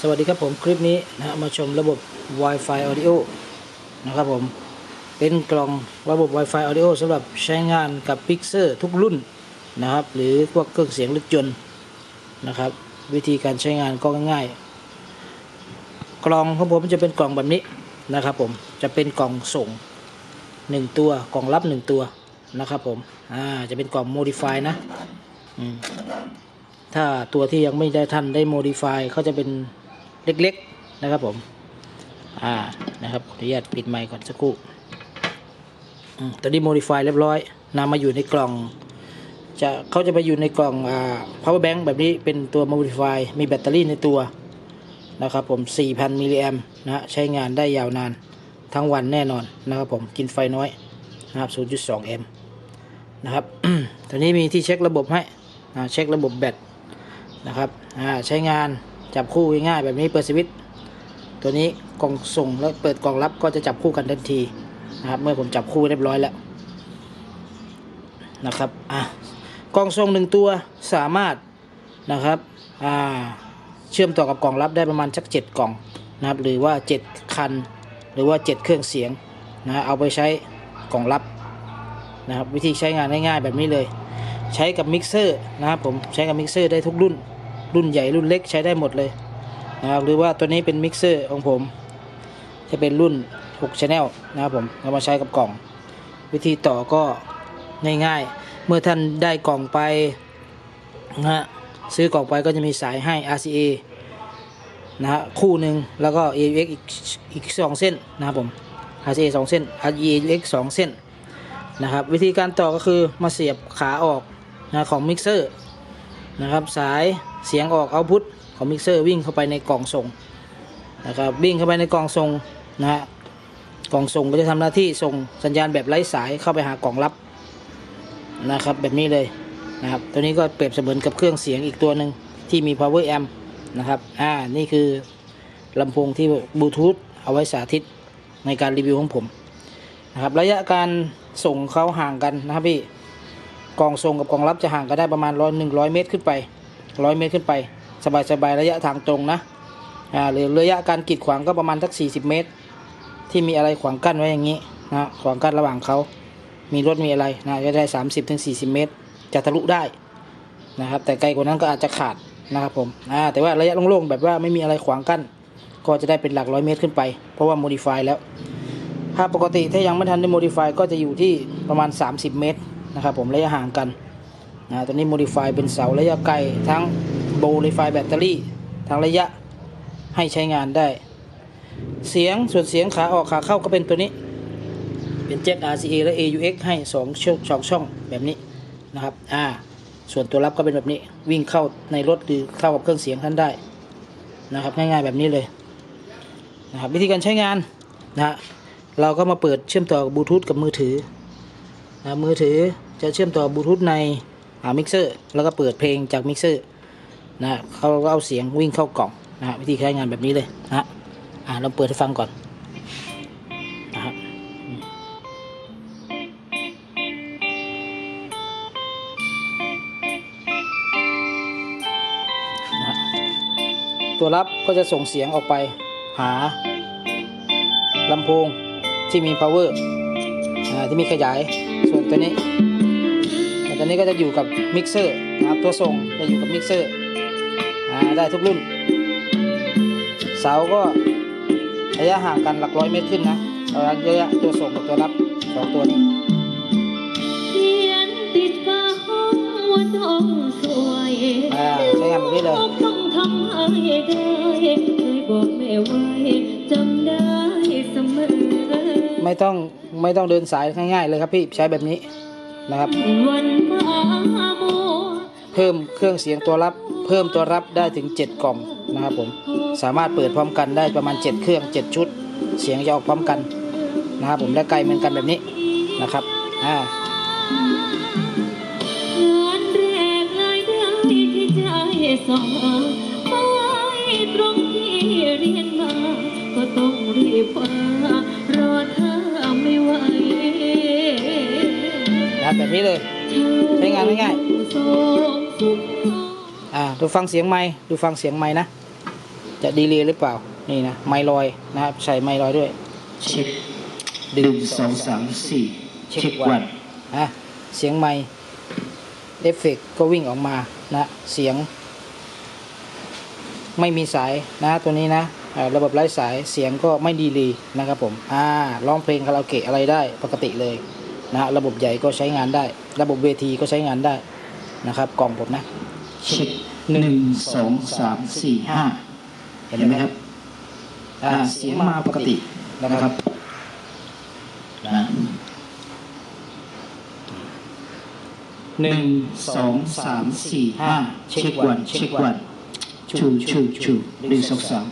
สวัสดีครับผมคลิปนี้นะมาชมระบบ Wi-Fi Audio นะครับผมเป็นกล่องระบบ Wi-Fi Audio สำหรับใช้งานกับ Pixel ทุกรุ่นนะครับ หรือพวกเครื่องเสียงรถยนต์นะครับ วิธีการใช้งานก็ง่ายๆ กล่องของผมจะเป็นกล่องแบบนี้นะครับผมจะเป็นกล่องส่งหนึ่งตัวกล่องรับหนึ่งตัวนะครับผมอ่าจะเป็นกล่อง Modify นะอืม ถ้าตัวที่ยังไม่ได้ท่านได้ modify เขาจะเป็นเล็กๆนะครับผม อ่า นะครับ ขออนุญาตปิดไมค์ก่อนสักครู่ตัวนี้ modify เรียบร้อยนำมาอยู่ในกล่อง จะเขาจะไปอยู่ในกล่องอ่า power bank แบบนี้เป็นตัว modify มีแบตเตอรี่ในตัวนะครับผม 4,000 มิลลิแอมนะฮะใช้งานได้ยาวนานทั้งวันแน่นอนนะครับผมกินไฟน้อยนะครับ 0.2 แอมป์นะครับตัวนี้มีที่เช็คระบบให้เช็คระบบแบต นะครับอ่าใช้งานจับคู่ง่ายๆแบบนี้เปิดสวิตช์ตัวนี้กล่องส่งแล้วเปิดกล่องรับก็จะจับคู่กันทันทีนะครับ เมื่อผมจับคู่เรียบร้อยแล้วนะครับอะกล่องส่งหนึ่งตัวสามารถนะครับอ่าเชื่อมต่อกับกล่องรับได้ประมาณสักเจ็ดกล่องนะครับหรือว่าเจ็ดคัน หรือว่าเจ็ดเครื่องเสียงนะเอาไปใช้กล่องรับนะครับวิธีใช้งานง่ายๆแบบนี้เลย ใช้กับมิกเซอร์นะครับผมใช้กับมิกเซอร์ได้ทุกรุ่น รุ่นใหญ่รุ่นเล็กใช้ได้หมดเลยนะครับหรือว่าตัวนี้เป็นมิกเซอร์ของผม จะเป็นรุ่น6 Channel นะครับผมเอามาใช้กับกล่อง วิธีต่อก็ง่ายๆ เมื่อท่านได้กล่องไปนะฮะซื้อกล่องไปก็จะมีสายให้ RCA นะฮะคู่หนึ่งแล้วก็ AUX อีกอีกสองเส้นนะครับผม RCA สองเส้น REX สองเส้นนะครับวิธีการต่อก็คือมาเสียบขาออกนะของมิกเซอร์ นะครับ สายเสียงออกเอาพุทของมิกเซอร์วิ่งเข้าไปในกล่องส่งนะครับวิ่งเข้าไปในกล่องส่งนะฮะกล่องส่งก็จะทำหน้าที่ส่งสัญญาณแบบไร้สายเข้าไปหากล่องรับนะครับแบบนี้เลยนะครับตัวนี้ก็เปรียบเสมือนกับเครื่องเสียงอีกตัวหนึ่งที่มี power amp นะครับอ่านี่คือลำโพงที่บลูทูธเอาไว้สาธิตในการรีวิวของผมนะครับระยะการส่งเขาห่างกันนะครับพี่ กองส่งกับกองรับจะห่างกันได้ประมาณร้อยหนึ่งร้อยเมตรขึ้นไปร้อยเมตรขึ้นไป สบายสบายระยะทางตรงนะอ่าหรือระยะการกีดขวางก็ประมาณสักสี่สิบเมตร ที่มีอะไรขวางกั้นไว้อย่างนี้นะขวางกั้นระหว่างเขามีรถมีอะไรนะจะได้สามสิบถึงสี่สิบเมตร จะทะลุได้นะครับ แต่ไกลกว่านั้นก็อาจจะขาดนะครับผมอ่าแต่ว่าระยะโล่งๆแบบว่าไม่มีอะไรขวางกั้นก็จะได้เป็นหลักร้อยเมตรขึ้นไป เพราะว่าโมดิฟายแล้ว ถ้าปกติถ้ายังไม่ทันได้โมดิฟายก็จะอยู่ที่ประมาณ 30 เมตร นะครับผมระยะห่างกันนะตัวนี้โมดิฟายเป็นเสาระยะไกลทั้งโบลิฟายแบตเตอรี่ทั้งระยะให้ใช้งานได้ เสียงส่วนเสียงขาออกขาเข้าก็เป็นตัวนี้ เป็นแจ็ค RCA และ AUX ให้2ช่องสองช่องแบบนี้นะครับอ่าส่วนตัวรับก็เป็นแบบนี้วิ่งเข้าในรถหรือเข้ากับเครื่องเสียงท่านได้นะครับง่ายๆแบบนี้เลยนะครับวิธีการใช้งานนะเราก็มาเปิดเชื่อมต่อบบลูทูธกับมือถือนะมือถือ จะเชื่อมต่อบลูทูธในมิกเซอร์แล้วก็เปิดเพลงจากมิกเซอร์นะเขาก็เอาเสียงวิ่งเข้ากล่องนะฮะวิธีใช้งานแบบนี้เลยนะฮะอ่าเราเปิดให้ฟังก่อนนะฮะอืมนะฮะตัวรับก็จะส่งเสียงออกไปหาลำโพงที่มี power ที่มีขยายส่วนตัวนี้ ต่ตัวนี้ก็จะอยู่กับมิกเซอร์นะครับตัวส่งจะอยู่กับมิกเซอร์อ่าได้ทุกรุ่น เสาก็ระยะห่างกันหลักร้อยเมตรขึ้นนะระยะตัวส่งกับตัวรับสองตัวนี้เขียนติดฝาห้องว่าต้องสวยอ่าใช้งานแบบนี้เลยต้องทำให้ได้เคยบอกแม่ไว้จำได้เสมอไม่ต้องไม่ต้องเดินสายง่ายๆเลยครับพี่ใช้แบบนี้นะครับวันมามัว เพิ่มเครื่องเสียงตัวรับ เพิ่มตัวรับได้ถึง 7 กล่องนะครับผมสามารถเปิดพร้อมกันได้ประมาณ 7 เครื่อง 7 ชุด เสียงจะออกพร้อมกันนะครับผมและไกลเหมือนกันแบบนี้นะครับอ่างานแรกรายได้ที่ใจสองไปตรงที่เรียนมาก็ต้องรีบมารอถ้าไม่ไหวนะแบบนี้เลย ใช้งานง่ายๆอ่าดูฟังเสียงไม้ดูฟังเสียงไม้นะ จะดีเลยหรือเปล่า นี่นะ ไมลอยนะครับ ใส่ไมลอยด้วย เช็คหนึ่งสองสามสี่เช็ควันอะเสียงไมค์เอฟเฟกต์ก็วิ่งออกมานะ เสียง ไม่มีสายนะตัวนี้นะอ่าระบบไร้สายเสียงก็ไม่ดีเลยนะครับผม อ่า ร้องเพลงคาราโอเกะอะไรได้ปกติเลย นะฮะระบบใหญ่ก็ใช้งานได้ ระบบเวทีก็ใช้งานได้นะครับกล่องผมนะเช็คหนึ่งสองสามสี่ห้าเห็นไหมครับอ่าอ่าเสียงมาปกตินะนะคครัรับบนะหนึ่งสองสามสี่ห้าเช็ควันเช็ควันชูชูชูหนึ่งสองสาม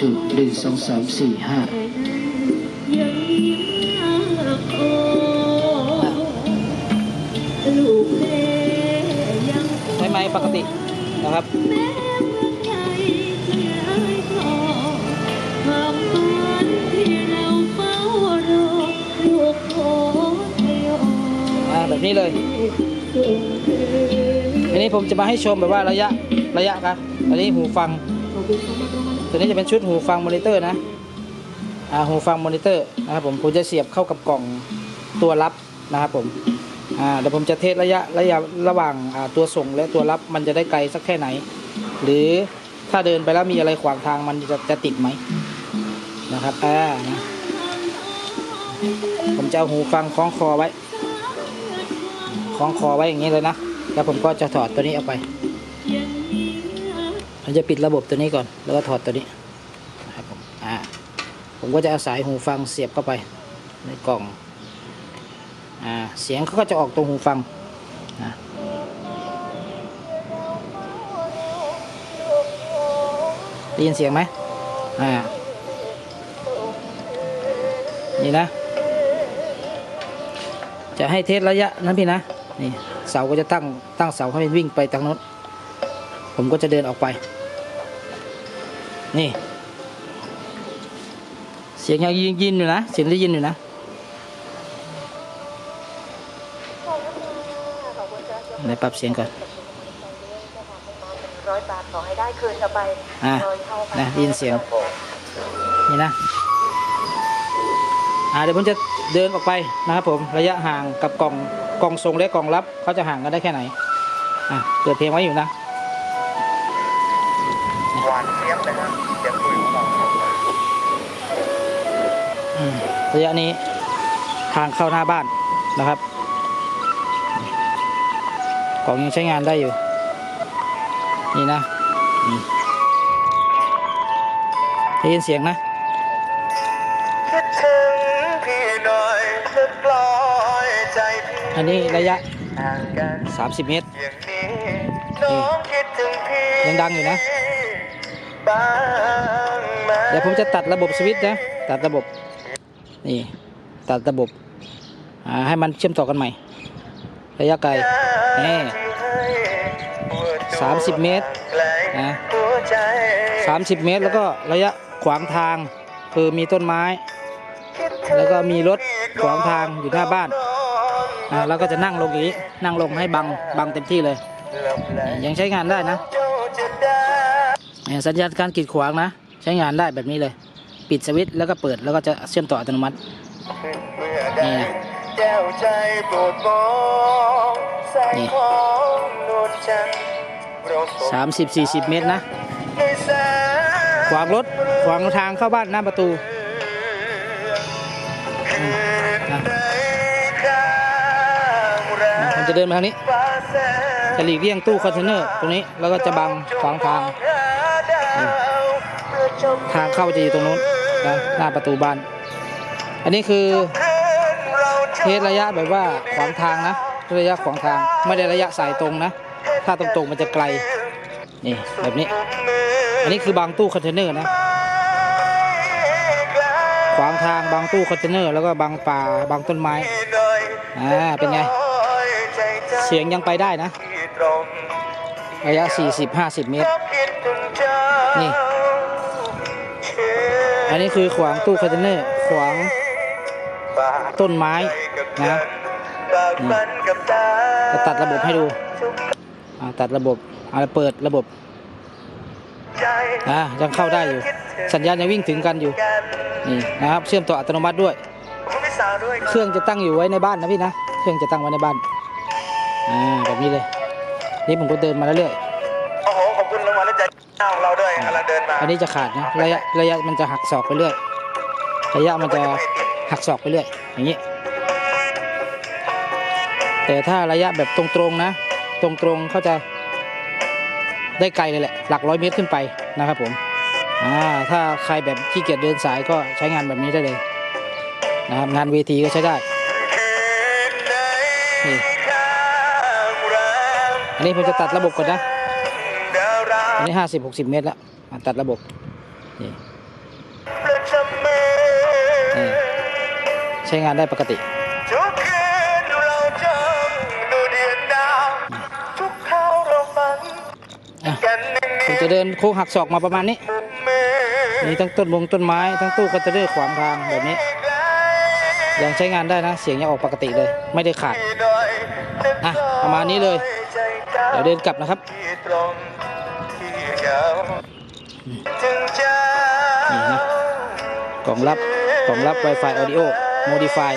ชูชูหนึ่งสองสามสี่ห้ายังยิ้มโอ้ลูกเล่ยังใช้ไมค์ปกตินะครับแบบนี้เลย อันนี้ผมจะมาให้ชมแบบว่าระยะระยะครับ อันนี้หูฟัง นี้จะเป็นชุดหูฟังมอนิเตอร์นะอ่าหูฟังมอนิเตอร์นะครับผมผมจะเสียบเข้ากับกล่องตัวรับนะครับผมอ่าเดี๋ยวผมจะเทสระยะระยะระหว่างอ่าตัวส่งและตัวรับมันจะได้ไกลสักแค่ไหน หรือถ้าเดินไปแล้วมีอะไรขวางทางมันจะจะติดไหมนะครับอ่านะผมจะเอาหูฟังคล้องคอไว้คล้องคอไว้อย่างนี้เลยนะแล้วผมก็จะถอดตัวนี้ออกไป ผมจะปิดระบบตัวนี้ก่อน แล้วก็ถอดตัวนี้นะครับผมอ่าผมก็จะเอาสายหูฟังเสียบเข้าไปในกล่องอ่าเสียงเขาก็จะออกตรงหูฟังนะได้ยินเสียงไหมอ่านี่นะ จะให้เทสระยะนั้นพี่นะนี่เสาก็จะตั้งตั้งเสาให้มันวิ่งไปทางโน้นผมก็จะเดินออกไป นี่ เสียงยังยินยินอยู่นะ เสียงได้ยินอยู่นะไหนปรับเสียงก่อนร้อยบาทขอให้ได้คืนกลับไปอะร้อยเท่าพันะได้ยินเสียง นี่นะอ่าเดี๋ยวผมจะเดินออกไปนะครับผม ระยะห่างกับกล่องกล่องส่งและกล่องรับเขาจะห่างกันได้แค่ไหนอะเปิดเพลงไว้อยู่นะ ระยะนี้ทางเข้าหน้าบ้านนะครับกล่องยังใช้งานได้อยู่ นี่นะนี่ได้ยินเสียงนะคิดถึงพี่หน่อยจะปล่อยใจพี่อันนี้ระยะห่างกัน30 เมตรอย่างนี้น้องคิดถึงพี่ยังดังอยู่นะบ้างไหมเดี๋ยวผมจะตัดระบบสวิตช์นะ ตัดระบบ นี่ ตัดระบบให้มันเชื่อมต่อกันใหม่ ระยะไกลนี่สามสิบเมตรนะหัวใจ30เมตร แล้วก็ระยะขวางทางคือมีต้นไม้ แล้วก็มีรถขวางทางอยู่หน้าบ้านอ่าเราก็จะนั่งลงอย่างนี้ นั่งลงให้บังบังเต็มที่เลย ยังใช้งานได้นะสัญญาณการกีดขวางนะ ใช้งานได้แบบนี้เลย ปิดสวิตช์แล้วก็เปิดแล้วก็จะเชื่อมต่ออัตโนมัตินี่นะแก้วใจโปรดมองแสงนี่ของนวลจันทร์เราสบเมตรนะด้วยแสงขวางรถ ขวางทางเข้าบ้านหน้าประตูนนะในข้างแรนะงผมจะเดินมาทางนี้ จะหลีกเลี่ยงตู้คอนเทนเนอร์ตรงนี้ แล้วก็จะบังขวางทาง ทางเข้าจะอยู่ตรงนู้น หน้าประตูบ้าน อันนี้คือเทสระยะแบบว่าขวางทางนะระยะขวางทางไม่ได้ระยะสายตรงนะ ถ้าตรงๆมันจะไกล นี่แบบนี้ อันนี้คือบางตู้คอนเทนเนอร์นะ ขวางทางบางตู้คอนเทนเนอร์แล้วก็บางป่าบางต้นไม้ อ่า เป็นไง เสียงยังไปได้นะ ระยะ 40-50 เมตร นี่ อันนี้คือขวางตู้คอนเทนเนอร์ขวางต้นไม้นะจะตัดระบบให้ดูอ่าตัดระบบอ่าเปิดระบบอ่ายังเข้าได้อยู่ สัญญาณยังวิ่งถึงกันอยู่นี่นะครับเชื่อมต่ออัตโนมัติด้วย เครื่องจะตั้งอยู่ไว้ในบ้านนะพี่นะเครื่องจะตั้งไว้ในบ้านอ่าแบบนี้เลย นี่ผมก็เดินมาเรื่อยโอ้โหขอบคุณรางวัลน้ำใจของเรา ด้วยกำลังเดินมาๆอันนี้จะขาดนะระยะระยะมันจะหักศอกไปเรื่อยระยะมันจะหักศอกไปเรื่อยอย่างนี้ แต่ถ้าระยะแบบตรงๆนะ ตรงๆเขาจะได้ไกลเลยแหละหลักร้อยเมตรขึ้นไปนะครับผมอ่าถ้าใครแบบขี้เกียจเดินสายก็ใช้งานแบบนี้ได้เลยนะครับงานเวทีก็ใช้ได้นี่อันนี้ผมจะตัดระบบก่อนนะอันนี้ห้าสิบหกสิบเมตรแล้วอะ ตัดระบบนี่ใช้งานได้ปกติทุกคืนเราจ้องดูเดือนดาวทุกคราวเราฝันอะกันหนึ่งผมจะเดินโค้งหักศอกมาประมาณนี้มุมมือมีทั้งต้นมงต้นไม้ทั้งตู้คอนเทนเนอร์ขวางทางแบบนี้ ยังใช้งานได้นะ เสียงยังออกปกติเลย ไม่ได้ขาดอะประมาณนี้เลย เดี๋ยวเดินกลับนะครับ นี่นะกล่องรับกล่องรับ Wi-Fi Audio Modify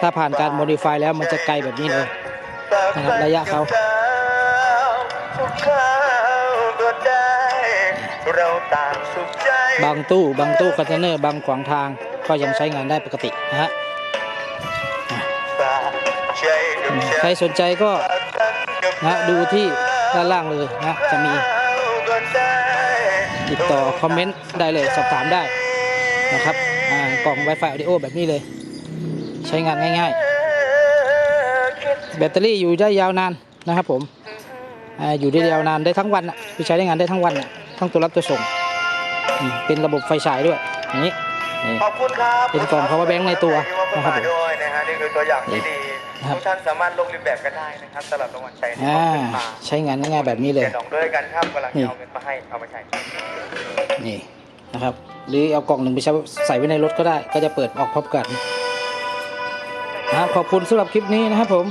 ถ้าผ่านการ Modify แล้วมันจะไกลแบบนี้เลยนะครับระยะเขาทุกคราวก็ได้เราต่างสุขใจบางตู้บางตู้คอนเทนเนอร์บางขวางทางก็ยังใช้งานได้ปกตินะฮะฝากใจกับฉันใครสนใจก็นะดูที่ด้านล่างเลยนะจะมี ติดต่อคอมเมนต์ได้เลยสอบถามได้นะครับอ่ากล่อง Wi-Fi Audio แบบนี้เลย ใช้งานง่าย ๆ แบตเตอรี่อยู่ได้ยาวนานนะครับผมอ่าอยู่ได้ยาวนานได้ทั้งวันอะคือใช้ได้งานได้ทั้งวันอะทั้งตัวรับตัวส่งอืมเป็นระบบไฟฉายด้วยอย่างนี้นี่ขอบคุณครับเป็นกล่อง power bank ในตัวนะครับผมด้วยนะฮะนี่คือตัวอย่างที่ดีนะครับ ทุกท่านสามารถลงเรียนแบบกันได้นะครับสำหรับรางวัลใจที่อ่าเขาขึ้นมาใช้งานง่ายๆแบบนี้เลยเดี๋ยวน้องด้วยกันครับกำลังนี่จะเอาเงินมาให้เอามาใช้นี่นะครับ หรือเอากล่องหนึ่งไปใช้ใส่ไว้ในรถก็ได้ ก็จะเปิดออกพร้อมกันนะครับขอบคุณสำหรับคลิปนี้นะครับผม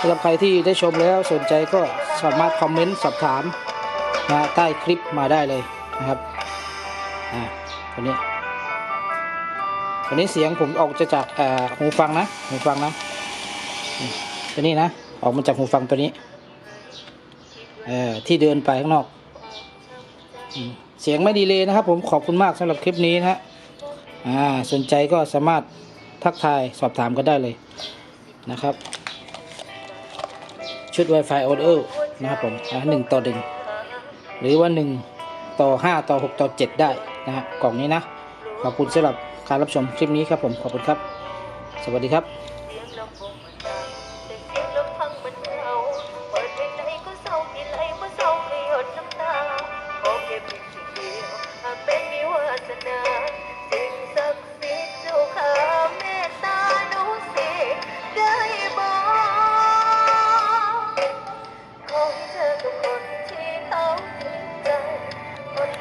สำหรับใครที่ได้ชมแล้วสนใจก็สามารถคอมเมนต์สอบถามนะใต้คลิปมาได้เลยนะครับอ่าตัวนี้ตัวนี้เสียงผมออกจะจากเอ่อหูฟังนะหูฟังนะนี่ ตัวนี้นะ ออกมาจากหูฟังตัวนี้ เอ่อที่เดินไปข้างนอก เสียงไม่ดีเลยนะครับ ผมขอบคุณมากสำหรับคลิปนี้นะฮะอ่าสนใจก็สามารถทักทายสอบถามกันได้เลยนะครับ ชุด Wi-Fi Audio นะครับผมอ่าหนึ่งต่อหนึ่งหรือว่าหนึ่งต่อห้าต่อหกต่อเจ็ดได้นะฮะกล่องนี้นะ ขอบคุณสำหรับการรับชมคลิปนี้ครับผมขอบคุณครับ สวัสดีครับ